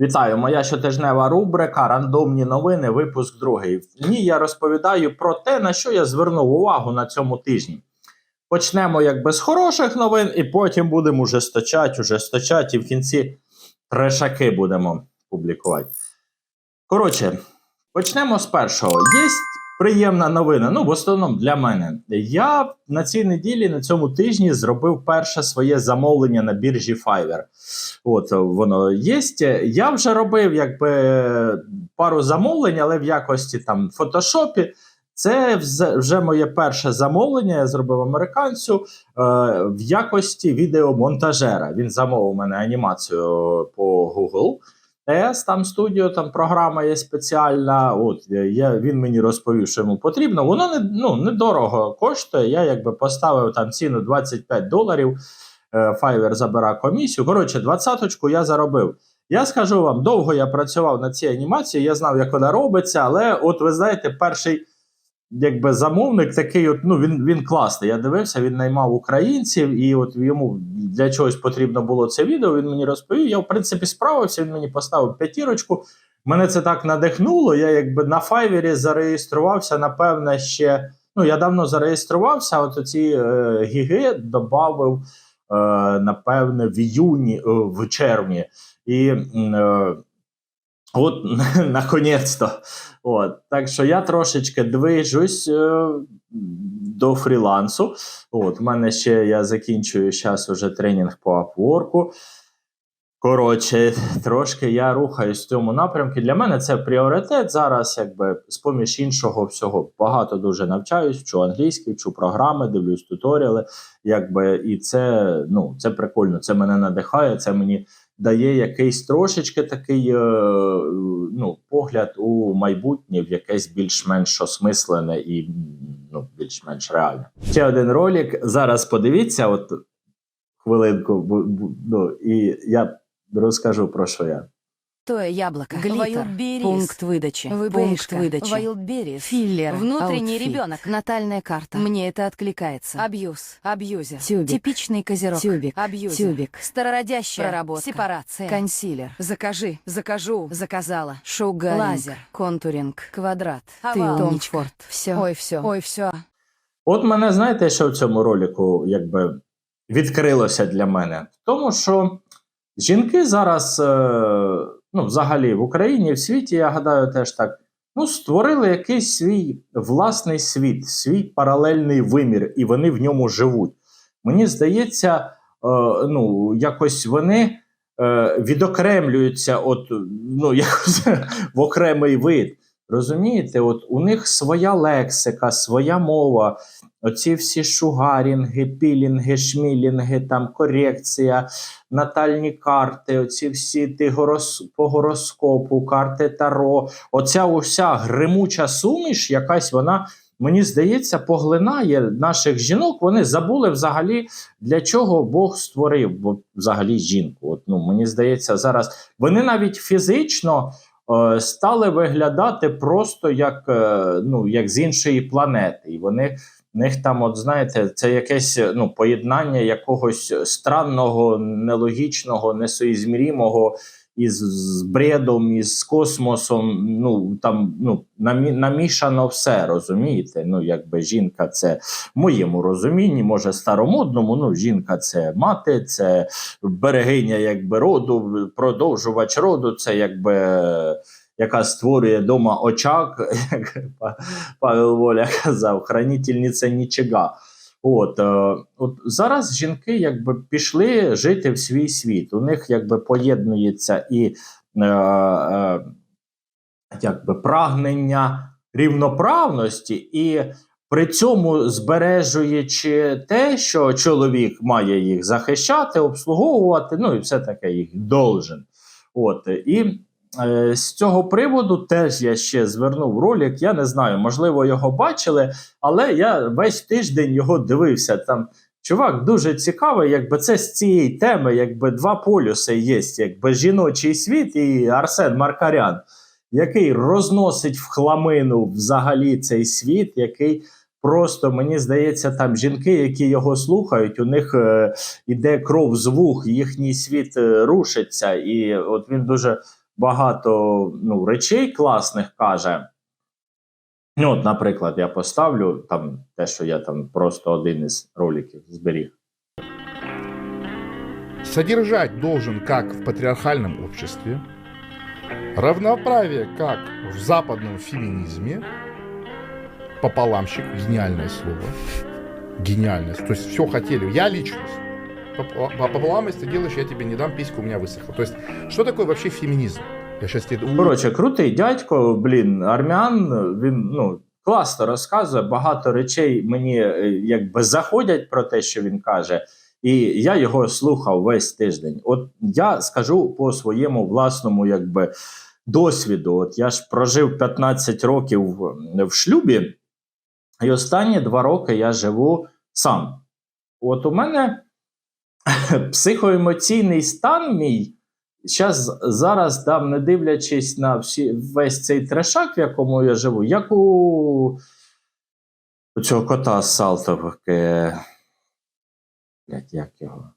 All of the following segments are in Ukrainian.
Вітаю, моя щотижнева рубрика Рандомні новини, випуск другий. В ній я розповідаю про те, на що я звернув увагу на цьому тижні. Почнемо якби з хороших новин, і потім будемо уже сточать, уже сточать, і в кінці трешаки будемо публікувати. Коротше, почнемо з першого. Є приємна новина. Ну, в основному для мене. Я на цій неділі, на цьому тижні, зробив перше своє замовлення на біржі Fiverr. От воно є. Я вже робив якби пару замовлень, але в якості там фотошопі. Це вже моє перше замовлення. Я зробив американцю е, в якості відеомонтажера. Він замовив мене анімацію по Google. TS, там студіо, там програма є спеціальна. От я, він мені розповів, що йому потрібно. Воно не ну недорого коштує. Я якби поставив там ціну 25 доларів. Е, Fiverr забира комісію. Коротше, двадцяточку я заробив. Я скажу вам, довго я працював над цій анімацією, я знав, як вона робиться, але от ви знаєте, перший якби замовник такий, от, ну він, він класний. Я дивився, він наймав українців, і от йому для чогось потрібно було це відео. Він мені розповів. Я, в принципі, справився, він мені поставив п'ятірочку. Мене це так надихнуло. Я якби на Fiverr зареєструвався, напевне, ще. Ну, я давно зареєструвався, от ці е, гіги додав, е, напевне, в іюні, е, в червні. І е, от, наконець-то. От. Так що я трошечки движусь е, до фрілансу. От, у мене ще я закінчую зараз уже тренінг по Upwork. Коротше, трошки я рухаюсь в цьому напрямку. Для мене це пріоритет. Зараз, якби з поміж іншого всього, багато дуже навчаюсь, вчу англійський, вчу програми, дивлюсь туторіали. Якби, і це, ну, це прикольно. Це мене надихає, це мені дає якийсь трошечки такий е, ну, погляд у майбутнє, в якесь більш-менш осмислене і ну, більш-менш реальне. Ще один ролик. Зараз подивіться, от хвилинку, ну, і я розкажу про що я. Тое яблоко. Глиттер. Вайлдберрис. Пункт выдачи. ВБшка. Пункт выдачи. Вайлдберрис. Филлер. Внутренний аутфит. ребенок. Натальная карта. Мне это откликается. Абьюз. Абьюзер. Тюбик. Типичный козерог. Тюбик. Абьюзер. Тюбик. Старородящая. Проработка. Сепарация. Консилер. Закажи. Закажу. Заказала. Шугаринг. Лазер. Контуринг. Квадрат. Ты Овал. Том Умничка. Форд. Все. Ой, все. Ой, все. От мене знаєте, що в цьому ролику якби відкрилося для мене? В тому, що жінки зараз, е, ну, взагалі в Україні, в світі, я гадаю, теж так. Ну, створили якийсь свій власний світ, свій паралельний вимір, і вони в ньому живуть. Мені здається, е, ну, якось вони е, відокремлюються от, ну, якось в окремий вид. Розумієте, от у них своя лексика, своя мова, оці всі шугарінги, пілінги, шмілінги, там корекція, натальні карти, оці всі ти горос, по гороскопу, карти Таро. Оця уся гримуча суміш, якась вона. Мені здається, поглинає наших жінок. Вони забули взагалі, для чого Бог створив взагалі жінку. От, ну, мені здається, зараз вони навіть фізично стали виглядати просто як, е, ну, як з іншої планети. І вони в них там, от знаєте, це якесь ну, поєднання якогось странного, нелогічного, несоїзмірімого із з бредом, із космосом. Ну там ну намі, намішано все, розумієте? Ну, якби жінка, це в моєму розумінні, може старомодному. Ну, жінка це мати, це берегиня якби роду, продовжувач роду, це якби. Яка створює дома очаг, як Па- Павел Воля казав, хранительниця нічога. От, е, от зараз жінки якби пішли жити в свій світ. У них якби поєднується і е, е, якби прагнення рівноправності, і при цьому збережуючи те, що чоловік має їх захищати, обслуговувати, ну і все таке їх должен. От, і з цього приводу теж я ще звернув ролик. Я не знаю, можливо, його бачили, але я весь тиждень його дивився. Там чувак дуже цікавий, якби це з цієї теми, якби два полюси є, якби жіночий світ і Арсен Маркарян, який розносить в хламину взагалі цей світ, який. Просто мені здається, там жінки, які його слухають, у них е, іде кров з вух, їхній світ е, рушиться, і от він дуже багато ну, речей класних каже. Ну, от, наприклад, я поставлю там те, що я там просто один із роликів зберіг. Содержать должен как в патриархальном обществе, равноправие как в западном феминизме, пополамщик, гениальное слово, гениальность, то есть все хотели, я личность, Поп- по пополам, если ты делаешь, я тебе не дам, писька у меня высохла. То есть, что такое вообще феминизм? Я сейчас тебе... Коротше, крутий дядько, блін, армян, він ну, класно розказує, багато речей мені е, якби заходять про те, що він каже. І я його слухав весь тиждень. От я скажу по своєму власному якби, досвіду. От я ж прожив 15 років в, в шлюбі, і останні два роки я живу сам. От у мене психоемоційний стан мій. Зараз зараз там, не дивлячись на всі, весь цей трешак, в якому я живу, як у, у цього кота з Салтовки. Блять, як його?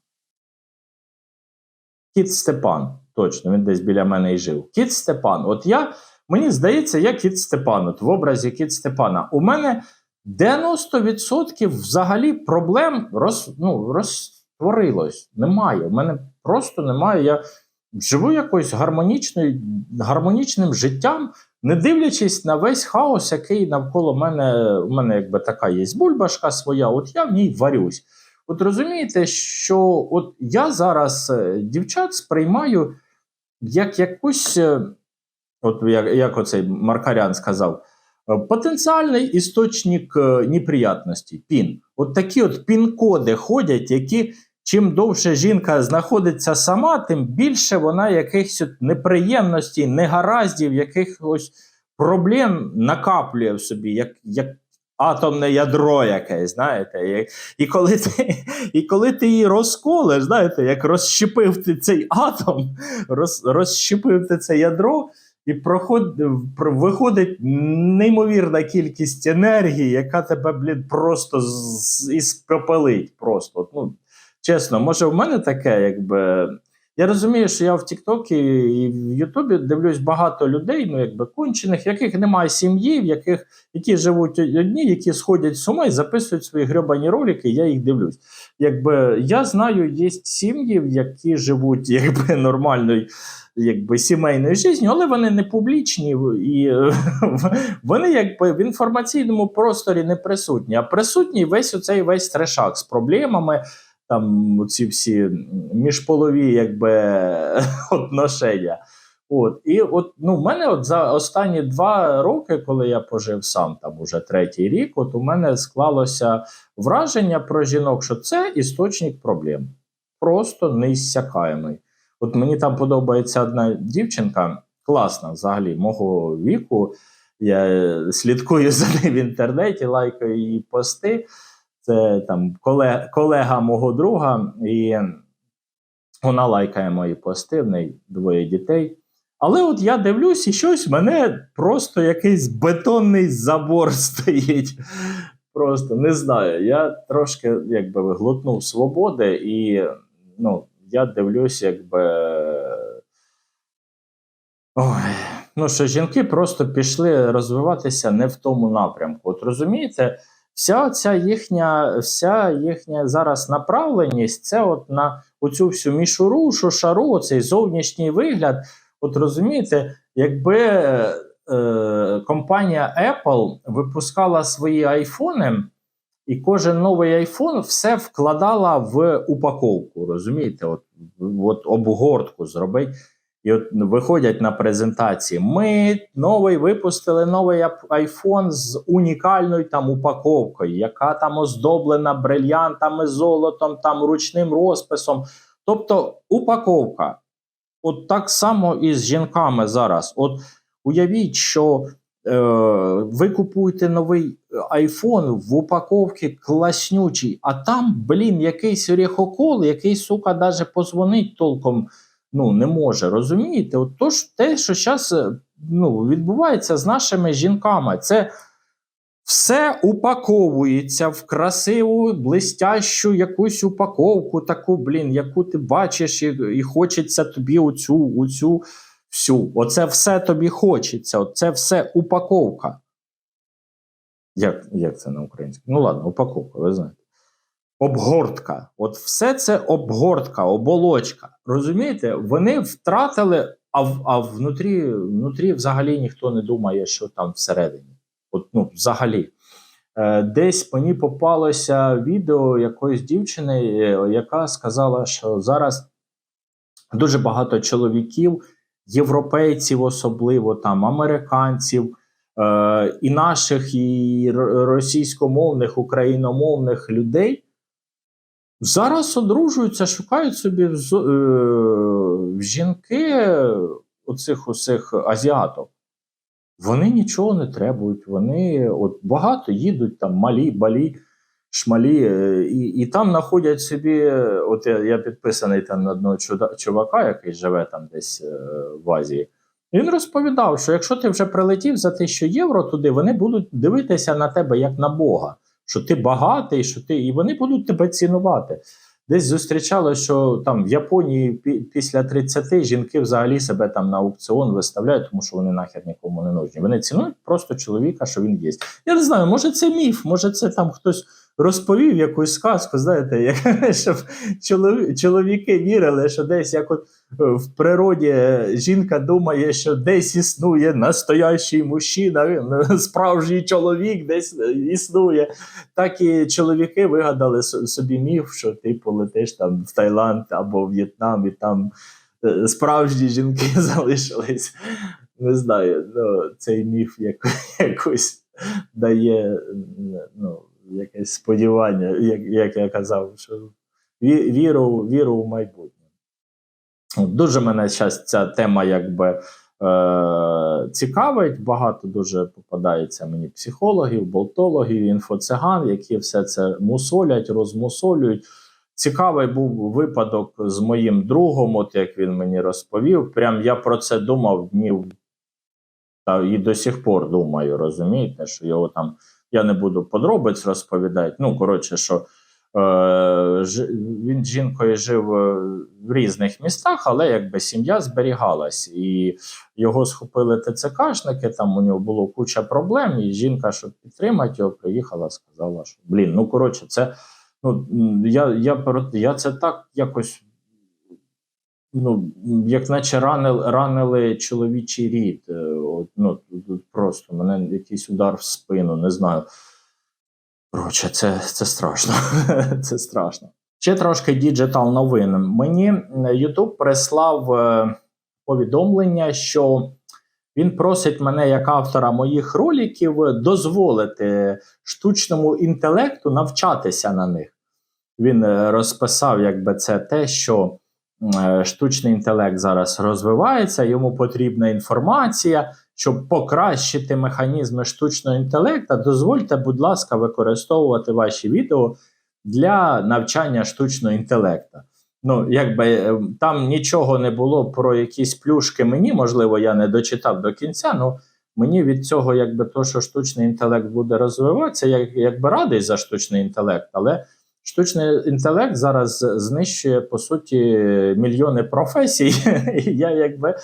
Кіт Степан. Точно, він десь біля мене і жив. Кіт Степан. От я, мені здається, я кіт Степан, от в образі кіт Степана. У мене 90% взагалі проблем роз, ну, розтворилось. Немає. У мене просто немає. Я живу гармонічною, гармонічним життям, не дивлячись на весь хаос, який навколо мене. У мене якби така є бульбашка своя, от я в ній варюсь. От розумієте, що от я зараз е, дівчат сприймаю як якусь, е, от як, як оцей Маркарян сказав, е, потенціальний істочник неприятностей, пін. От такі от пін-коди ходять, які чим довше жінка знаходиться сама, тим більше вона якихось неприємностей, негараздів, якихось проблем накаплює в собі, як, як атомне ядро якесь, знаєте. І, коли ти, і коли ти її розколеш, знаєте, як розщепив ти цей атом, роз, розщепив ти це ядро. І проход, виходить неймовірна кількість енергії, яка тебе, блін, просто з- іспепелить. Просто. Ну, чесно, може, в мене таке, якби. Я розумію, що я в Тіктокі і в Ютубі дивлюсь багато людей, ну якби кончених, яких немає сім'ї, в яких які живуть одні, які сходять з ума і записують свої гребані ролики, я їх дивлюсь. Якби я знаю, є сім'ї, які живуть якби нормальною, якби сімейною життю, але вони не публічні і вони якби в інформаційному просторі не присутні, а присутній весь оцей весь трешак з проблемами. Там ці всі міжполові якби отношення. От і от ну, в мене от за останні два роки, коли я пожив сам, там уже третій рік, от у мене склалося враження про жінок, що це істочник проблем, просто неіссякаємий. От мені там подобається одна дівчинка, класна взагалі, мого віку. Я е, слідкую за нею в інтернеті, лайкаю її пости. Це там колега, колега мого друга, і вона лайкає мої пости, в неї двоє дітей. Але от я дивлюсь, і щось в мене просто якийсь бетонний забор стоїть. Просто не знаю. Я трошки якби глотнув свободи, і ну, я дивлюсь, якби. Ой, ну що жінки просто пішли розвиватися не в тому напрямку. От розумієте, вся ця їхня, вся їхня зараз направленість це от на оцю всю мішуру, шушару, оцей зовнішній вигляд. От розумієте, якби е, компанія Apple випускала свої айфони, і кожен новий айфон все вкладала в упаковку. Розумієте, от, от обгортку зробить. І от виходять на презентації. Ми новий випустили новий айфон з унікальною там упаковкою, яка там оздоблена брильянтами, золотом, там ручним розписом. Тобто упаковка. От так само і з жінками зараз. От уявіть, що е, ви купуєте новий айфон в упаковці класнючий, а там, блін, якийсь оріхокол, який, сука, даже позвонить толком ну, не може. Розумієте? От то ж те, що зараз ну, відбувається з нашими жінками, це все упаковується в красиву, блистящу якусь упаковку, таку, блін, яку ти бачиш, і, і хочеться тобі оцю, оцю всю. Оце все тобі хочеться, оце все упаковка. Як, як це на українському? Ну ладно, упаковка, ви знаєте. Обгортка. От все це обгортка, оболочка. Розумієте, вони втратили, а, в- а внутрі, внутрі взагалі ніхто не думає, що там всередині. От, ну, взагалі. Е, Десь мені попалося відео якоїсь дівчини, е, яка сказала, що зараз дуже багато чоловіків, європейців, особливо там американців, е, і наших, і російськомовних, україномовних людей зараз одружуються, шукають собі в, е, жінки оцих усіх азіаток. Вони нічого не требують. Вони от багато їдуть там малі, балі, шмалі, е, і, і там знаходять собі. От я, я підписаний там на одного чувака, який живе там десь е, в Азії. Він розповідав, що якщо ти вже прилетів за 1000 євро туди, вони будуть дивитися на тебе як на Бога, що ти багатий, що ти, і вони будуть тебе цінувати. Десь зустрічали, що там в Японії після 30 жінки взагалі себе там на аукціон виставляють, тому що вони нахер нікому не нужні. Вони цінують просто чоловіка, що він є. Я не знаю, може це міф, може це там хтось розповів якусь сказку, знаєте, як, щоб чолові- чоловіки вірили, що десь як от е, в природі жінка думає, що десь існує настоящий мужчина, е, справжній чоловік десь е, існує. Так і чоловіки вигадали собі міф, що ти полетиш там в Таїланд або в В'єтнам, і там справжні жінки залишились. Не знаю, ну, цей міф якось дає ну, якесь сподівання, як, як я казав, що віру, віру в майбутнє. Дуже мене зараз ця тема якби е, цікавить. Багато дуже попадається мені психологів, болтологів, інфоциган, які все це мусолять, розмусолюють. Цікавий був випадок з моїм другом, от як він мені розповів. Прям я про це думав днів та і до сих пор думаю, розумієте, що його там я не буду подробиць розповідати. Ну, коротше, що е, ж, він з жінкою жив е, в різних містах, але якби сім'я зберігалась, і його схопили ТЦКшники. Там у нього було куча проблем, і жінка, щоб підтримати його, приїхала, сказала, що блін, ну коротше, це. Ну, я, я, я це так якось ну, як наче ранили, ранили чоловічий рід. Е, От, ну, просто мене якийсь удар в спину, не знаю. Коротше, це, це страшно. це страшно. Ще трошки діджитал новин. Мені YouTube прислав е, повідомлення, що він просить мене, як автора моїх роликів, дозволити штучному інтелекту навчатися на них. Він е, розписав, якби це те, що е, штучний інтелект зараз розвивається, йому потрібна інформація. Щоб покращити механізми штучного інтелекту, дозвольте, будь ласка, використовувати ваші відео для навчання штучного інтелекту. Ну, якби е, там нічого не було про якісь плюшки мені, можливо, я не дочитав до кінця. Ну мені від цього, якби то, що штучний інтелект буде розвиватися, я якби радий за штучний інтелект, але штучний інтелект зараз знищує по суті мільйони професій. І я якби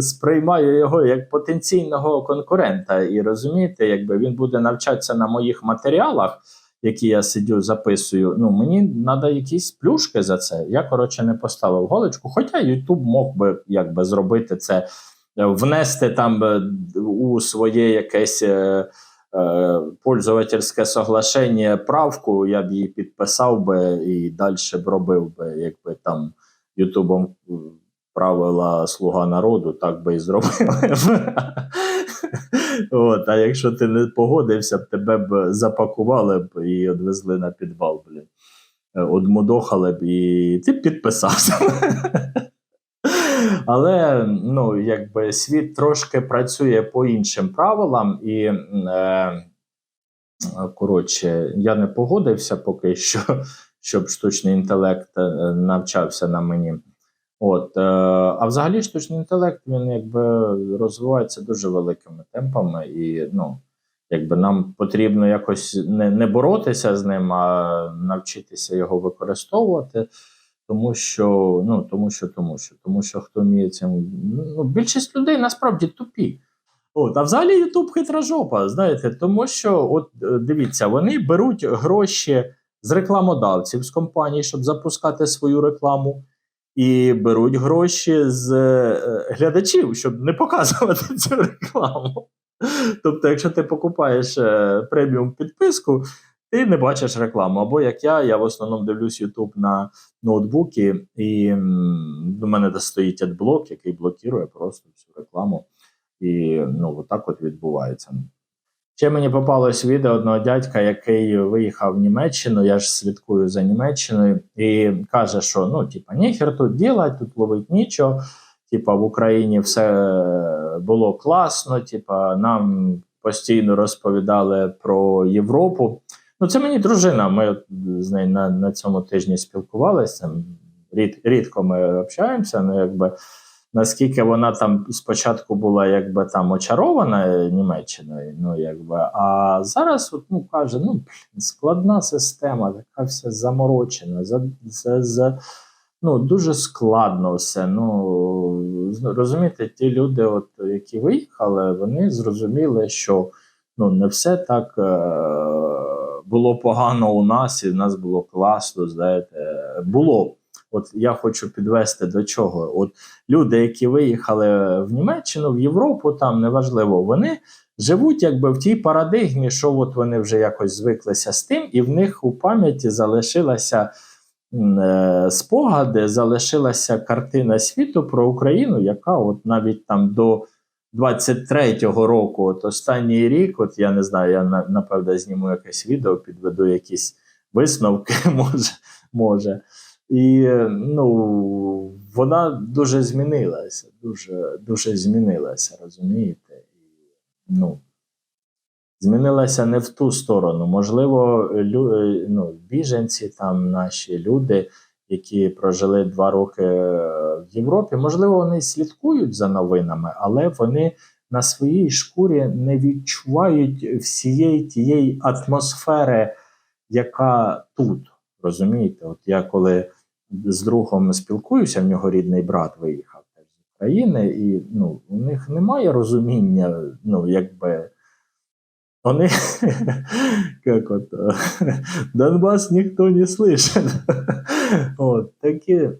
сприймаю його як потенційного конкурента. І розумієте, якби він буде навчатися на моїх матеріалах, які я сидю, записую. Ну мені треба якісь плюшки за це. Я коротше не поставив голочку. Хоча YouTube мог би якби зробити це, е, внести там е, у своє якесь. Е, Пользовательське соглашення правку, я б її підписав би і далі б робив би, якби там Ютубом правила Слуга народу, так би і зробили. От, а якщо ти не погодився б, тебе б запакували б і відвезли на підвал, блін. Е, Одмудохали б і ти б підписався. Але ну, якби світ трошки працює по іншим правилам, і е, коротше, я не погодився поки що, щоб штучний інтелект е, навчався на мені. От, е, а взагалі, штучний інтелект він якби розвивається дуже великими темпами, і ну, якби нам потрібно якось не, не боротися з ним, а навчитися його використовувати. Тому що, ну, тому що, тому що, тому що хто вміє цим. Ну, більшість людей насправді тупі. От, а взагалі Ютуб хитра жопа, знаєте, тому що, от е, дивіться, вони беруть гроші з рекламодавців з компаній, щоб запускати свою рекламу, і беруть гроші з е, глядачів, щоб не показувати цю рекламу. Тобто, якщо ти покупаєш е, преміум підписку, ти не бачиш рекламу. Або як я, я в основному дивлюсь YouTube на ноутбуки, і до мене де стоїть адблок, який блокує просто всю рекламу. І ну, отак от відбувається. Ще мені попалось відео одного дядька, який виїхав в Німеччину. Я ж слідкую за Німеччиною, і каже, що ну, типа, ніхер тут ділать, тут ловить нічого. Типа, в Україні все було класно. Типа, нам постійно розповідали про Європу. Ну, це мені дружина. Ми з нею на, на цьому тижні спілкувалися. Рід, рідко ми общаємося, ну якби наскільки вона там спочатку була якби там очарована Німеччиною, ну якби, а зараз от, ну, каже: ну блін, складна система, така вся заморочена, за, за, за, ну, дуже складно все. Ну розумієте, ті люди, от, які виїхали, вони зрозуміли, що ну, не все так е, було погано у нас, і в нас було класно. Знаєте, було. От я хочу підвести до чого. От люди, які виїхали в Німеччину, в Європу, там неважливо, вони живуть якби в тій парадигмі, що от вони вже якось звиклися з тим, і в них у пам'яті залишилася е, спогади, залишилася картина світу про Україну, яка от навіть там до 23-го року, от останній рік, от я не знаю, я на- напевно зніму якесь відео, підведу якісь висновки, може. може. І ну, вона дуже змінилася, дуже, дуже змінилася, розумієте? І, ну, змінилася не в ту сторону. Можливо, лю, ну, біженці, там наші люди, які прожили два роки е, в Європі, можливо, вони слідкують за новинами, але вони на своїй шкурі не відчувають всієї тієї атмосфери, яка тут. Розумієте, от я коли з другом спілкуюся, в нього рідний брат виїхав з України, і ну, у них немає розуміння, ну, якби. Вони, як от, е, Донбас ніхто не слышит. От, такі,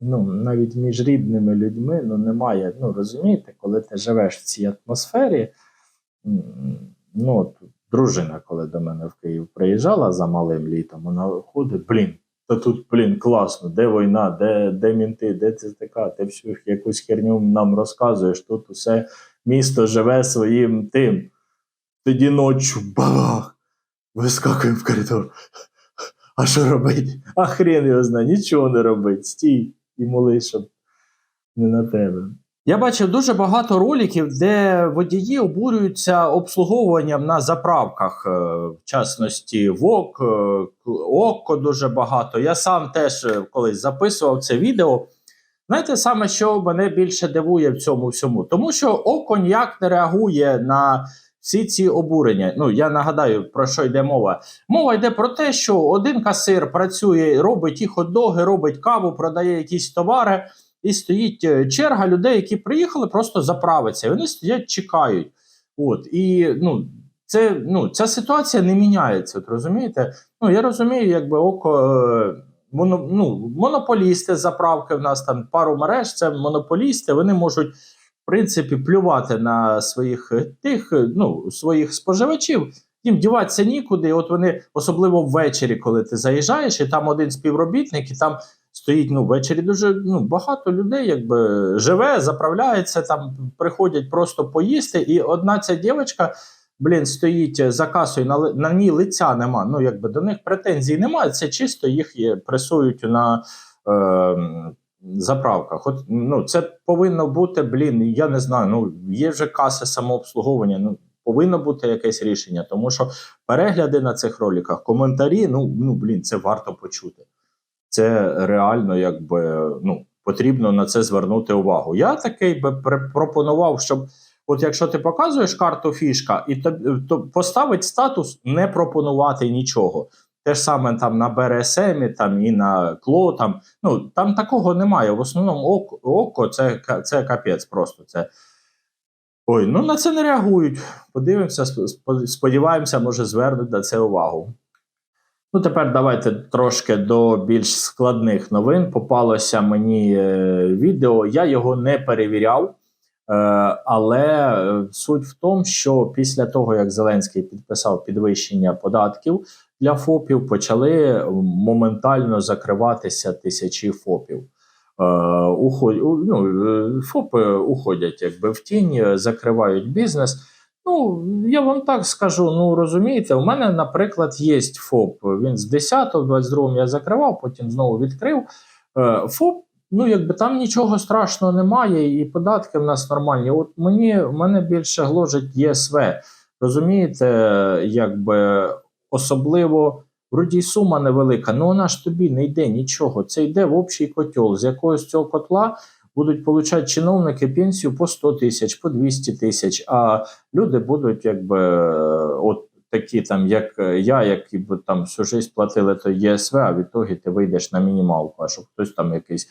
ну, навіть між рідними людьми ну, немає, ну, розумієте, коли ти живеш в цій атмосфері, ну, от, дружина, коли до мене в Київ приїжджала за малим літом, вона ходить, блін, та тут, блін, класно, де війна, де, де мінти, де ЦТК, ти всю якусь херню нам розказуєш, тут усе місто живе своїм тим. Тоді ночі бабах, вискакуємо в коридор. А що робить? А хрен його знає, нічого не робить. Стій і молись, щоб не на тебе. Я бачив дуже багато роликів, де водії обурюються обслуговуванням на заправках, е, в частності ВОК, е, ОККО дуже багато. Я сам теж е, колись записував це відео. Знаєте, саме що мене більше дивує в цьому всьому, тому що ОККО ніяк не реагує на всі ці обурення. Ну я нагадаю про що йде мова. Мова йде про те, що один касир працює, робить і хот-доги, робить каву, продає якісь товари, і стоїть е, черга людей, які приїхали просто заправитися. І вони стоять, чекають. От і ну. Це ну ця ситуація не міняється. От розумієте? Ну я розумію, якби око е, моно, ну, монополісти заправки. В нас там пару мереж. Це монополісти. Вони можуть принципі плювати на своїх е, тих, е, ну своїх споживачів. Їм діватися нікуди. От вони, особливо ввечері, коли ти заїжджаєш, і там один співробітник, і там стоїть ну ввечері дуже ну, багато людей, якби живе, заправляється, там приходять просто поїсти. І одна ця дівчинка, блін, стоїть за касою, на, на ній лиця нема. Ну, якби до них претензій немає. Це чисто їх є, пресують на. Е, Заправках, от ну це повинно бути, блін. Я не знаю. Ну є вже каси самообслуговування. Ну повинно бути якесь рішення, тому що перегляди на цих роликах, коментарі, ну ну блін, це варто почути. Це реально, якби ну потрібно на це звернути увагу. Я такий би пропонував, щоб от якщо ти показуєш карту фішка, і то, то поставить статус не пропонувати нічого. Те ж саме там на БРСМ там, і на КЛО. Там, ну, там такого немає. В основному око, око це, це капець просто. Це... Ой, ну на це не реагують. Подивимося, сподіваємося, може звернуть на це увагу. Ну, тепер давайте трошки до більш складних новин. Попалося мені е, відео, я його не перевіряв. Е, але е, суть в тому, що після того, як Зеленський підписав підвищення податків для ФОПів, почали моментально закриватися тисячі ФОПів. Е, уход, ну, е, ФОПи уходять якби в тінь, е, закривають бізнес. Ну, я вам так скажу. Ну розумієте, у мене, наприклад, є ФОП. Він з 10-го, 22-му я закривав, потім знову відкрив. ФОП, ну якби там нічого страшного немає, і податки в нас нормальні. От мені мене більше гложить ЄСВ. Розумієте, якби особливо. Вроді й сума невелика, ну вона ж тобі не йде нічого. Це йде в общий котел. З якогось цього котла будуть получати чиновники пенсію по 100 тисяч, по 200 тисяч, а люди будуть якби от такі там, як я, які б там всю життя платили то ЄСВ, а в ітогі ти вийдеш на мінімалку, а щоб хтось там якийсь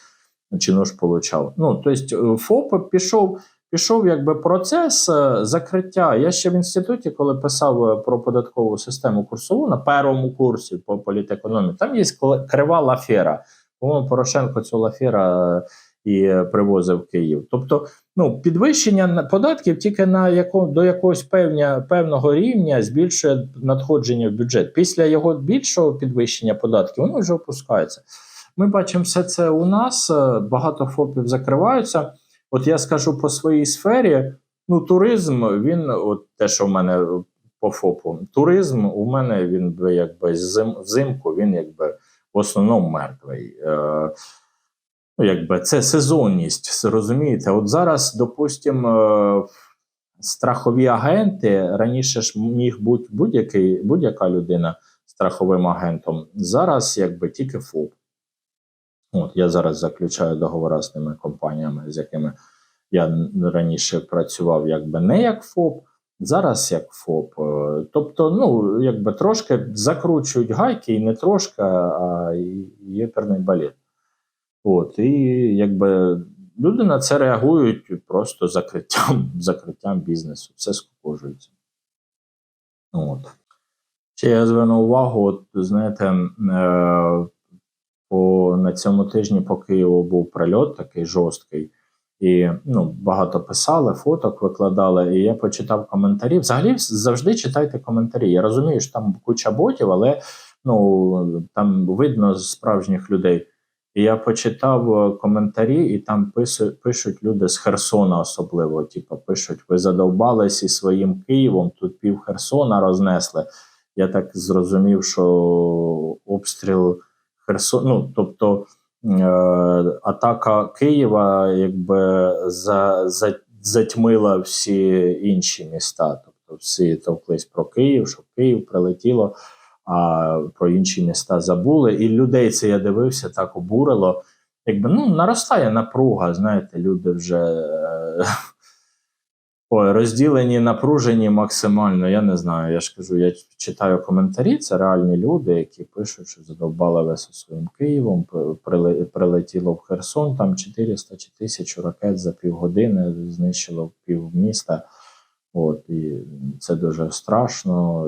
чинуш получав. Ну, тобто ФОП пішов. Пішов якби процес е, закриття. Я ще в інституті, коли писав е, про податкову систему курсову на першому курсі по політекономії, там є крива лафера. По-моєму, Порошенко цю лафера е, і привозив в Київ. Тобто, ну, підвищення податків тільки на яко, до якогось певня, певного рівня збільшує надходження в бюджет. Після його більшого підвищення податків воно вже опускається. Ми бачимо все це у нас. Багато ФОПів закриваються. От я скажу по своїй сфері: ну, туризм, він, от те, що в мене по ФОПу, туризм у мене він би якби зим, взимку, він якби в основному мертвий. Е, ну, якби це сезонність, розумієте? От зараз, допустимо, е, страхові агенти раніше ж міг бути будь-яка людина страховим агентом. Зараз якби тільки ФОП. От я зараз заключаю договори з тими компаніями, з якими я раніше працював, якби не як ФОП, зараз як ФОП. Е, Тобто, ну якби трошки закручують гайки, і не трошки, а єперний балет. От, і якби люди на це реагують просто закриттям, закриттям бізнесу. Все скукожується. От. Ще я звернув увагу, от знаєте, по, на цьому тижні по Києву був прильот такий жорсткий. І ну, багато писали, фоток викладали, і я почитав коментарі. Взагалі завжди читайте коментарі. Я розумію, що там куча ботів, але ну, там видно справжніх людей. І я почитав е, коментарі, і там пишуть люди з Херсона, особливо. Типу, пишуть: ви задовбались із своїм Києвом, тут пів Херсона рознесли. Я так зрозумів, що обстріл Херсон, ну тобто е, атака Києва якби за, за, затьмила всі інші міста. Тобто всі товклись про Київ, що Київ прилетіло, а про інші міста забули. І людей це я дивився, так обурило. Якби ну наростає напруга, знаєте, люди вже е, ой, розділені, напружені максимально. Я не знаю. Я ж кажу, я читаю коментарі. Це реальні люди, які пишуть, що задовбали весь своїм Києвом. Прилетіло в Херсон, там 400 чи 1000 ракет за півгодини знищило пів міста. От і це дуже страшно.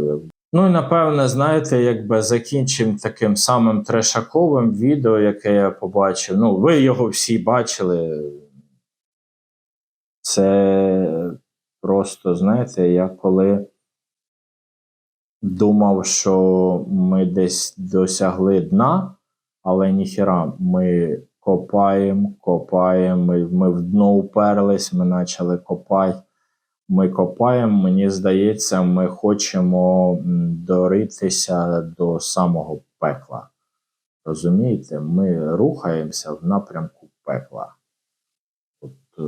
Ну і напевне, знаєте, якби закінчимо таким самим трешаковим відео, яке я побачив. Ну, ви його всі бачили. Це просто, знаєте, я коли думав, що ми десь досягли дна, але ніхіра, ми копаємо, копаємо, ми, ми в дно уперлись, ми почали копати. Ми копаємо, мені здається, ми хочемо доритися до самого пекла. Розумієте, ми рухаємося в напрямку пекла. От, е,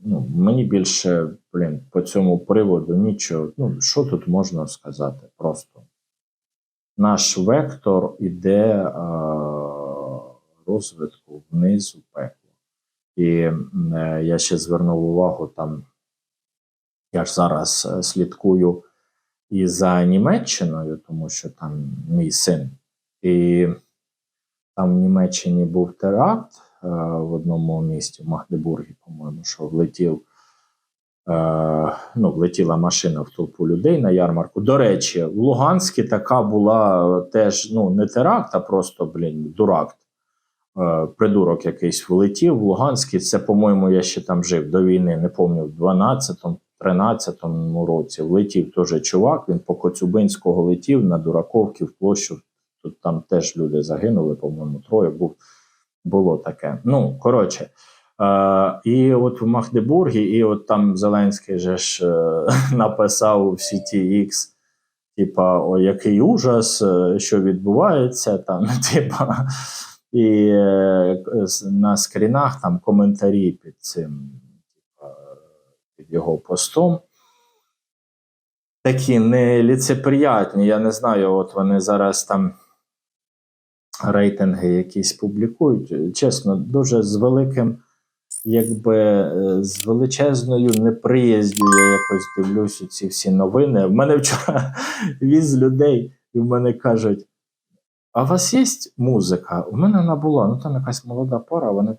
ну, мені більше, блін, по цьому приводу нічого. Ну, що тут можна сказати? Просто наш вектор іде е, розвитку вниз у пекло. І е, я ще звернув увагу там. Я ж зараз е, слідкую і за Німеччиною, тому що там мій син І там в Німеччині був теракт е, в одному місті, в Магдебургі, по-моєму, що влетів. Е, ну, влетіла машина в толпу людей на ярмарку. До речі, в Луганській така була теж ну, не теракт, а просто, блін, дурак. Е, придурок якийсь влетів в Луганській. Це, по-моєму, я ще там жив до війни, не пам'ятаю, в 12-му, 13-му році. Влетів теж чувак, він по Коцюбинського летів на Дураковки в площу. Тут там теж люди загинули, по-моєму, троє був. Було таке. Ну, коротше. Е, і от в Магдебургі, і от там Зеленський же ж е, написав у сіті X, типа, о, який ужас, е, що відбувається, там, типа, і на скрінах там коментарі під цим, під його постом. Такі неліцеприятні. Я не знаю, от вони зараз там рейтинги якісь публікують. Чесно, дуже з великим, якби е, з величезною неприязнью я якось дивлюся ці всі новини. В мене вчора віз людей, і в мене кажуть: а у вас є музика? У мене вона була. Ну там якась молода пара, вони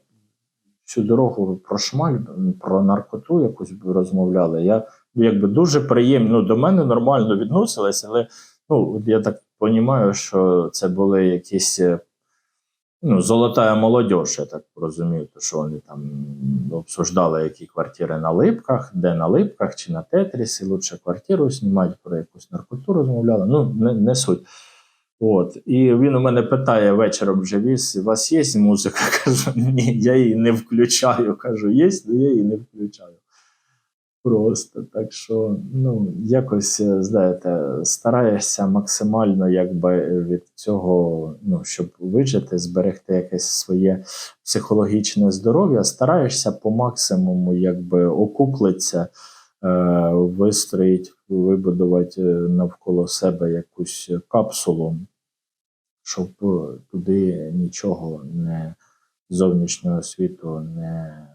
всю дорогу про шмаль, про наркоту якусь розмовляли. Я якби дуже приємно ну, до мене нормально відносились, але ну, я так розумію, що це були якісь е, ну, золота молодь, я так розумію, то що вони там обсуждали, які квартири на липках, де на липках чи на Тетрісі, лучше квартиру знімати, про якусь наркоту розмовляли. Ну, не, не суть. От. І він у мене питає вечором вже віз, у вас є музика? Кажу, ні, я її не включаю. Кажу, є, але я її не включаю. Просто. Так що, ну, якось, е, знаєте, стараєшся максимально якби від цього, ну, щоб вижити, зберегти якесь своє психологічне здоров'я, стараєшся по максимуму якби окуклитися, е, вистроїть, вибудувати е, навколо себе якусь капсулу, щоб е, туди нічого не зовнішнього світу не